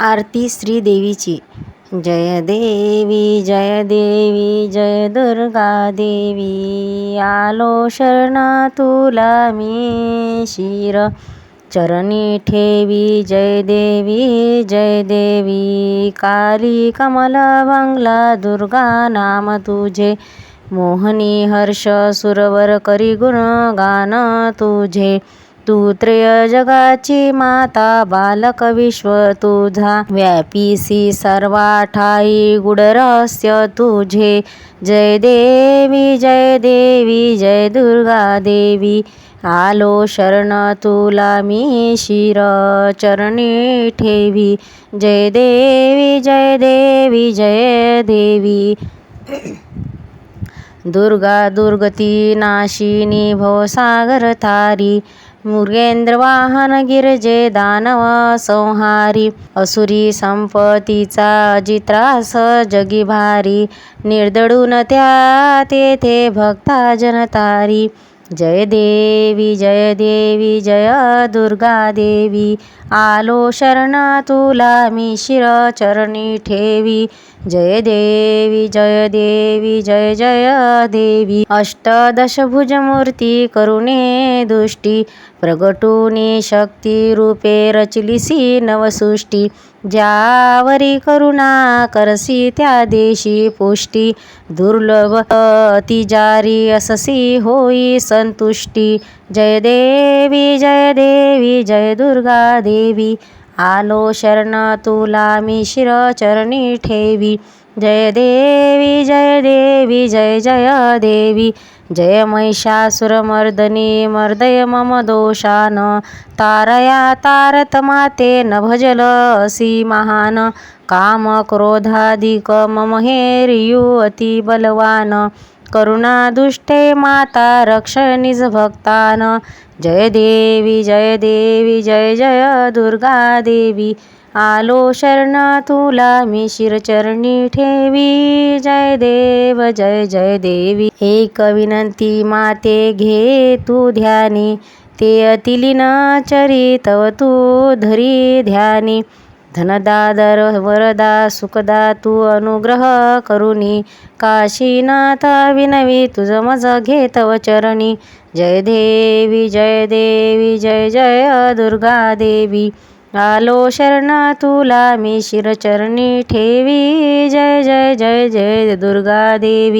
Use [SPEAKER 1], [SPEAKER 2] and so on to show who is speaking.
[SPEAKER 1] आरती श्रीदेवीची. जय देवी जय देवी जय दुर्गा देवी. आलो शरणा तुला मी शिर. चरणी ठेवी जय देवी जय देवी. काली कमल बंगला दुर्गा नाम तुझे. मोहनी हर्ष सुरवर करी गुणगान तुझे. तू त्रय जगाची माता, बालक विश्व तुझा. व्यापीसी सर्वा ठाई गुड रहस्य तुझे. जय देवी जय देवी, जय दुर्गा देवी. आलो शरण तुला मी शिर चरणी ठेवी. जय देवी जय देवी जय देवी. दुर्गा दुर्गती नाशिनी, भवसागर थारी. मृगेंद्र वाहन गिरजे दानव संहारी असुरी संपतीचा अजित्रास जगी भारी निर्दळून त्या तेथे भक्ता जनतारी. जय देवी जय देवी जय दुर्गा देवी आलो शरण तुला मी शिर चरणी ठेवी. जय देवी जय देवी, जय जय देवी। अष्टदशभुज मूर्ती करुणे दृष्टी, प्रगटुनी शक्ती रूपे रचलिसी नवसृष्टी। ज्यावरी करुणा करसी त्या देशी पुष्टी। दुर्लभ अतिजारी अससी होई संतुष्टी। जय देवी जय देवी, जय दुर्गा देवी। आलो शरण तुला मी ठेवी। जय देवी जय देवी, जय जय देवी। जय महिषासुरमर्दनी मर्दय मम दोषान। तारया तारत माते न भजल असी महान। काम क्रोधाधिक मम हेरियू अति बलवान। करुणा दुष्टे माता रक्ष निज भक्तान. जय देवी जय देवी जय जय दुर्गा देवी. आलो शरण तुला मी शिरचरणी ठेवी. जय देव जय जय देवी. एक विनंती माते घे तू ध्यानी. ते अतिलीन चरितव तू धरी ध्यानी. धनदादर वरदा सुखदा तू अनुग्रह करुणी. काशीनाथ विनवी तुझ मज घेतव चरणी जय देवी जय देवी जय जय दुर्गा देवी. आलो शरणा तुला मी शिरचरणी ठेवी. जय जय जय जय दुर्गा देवी.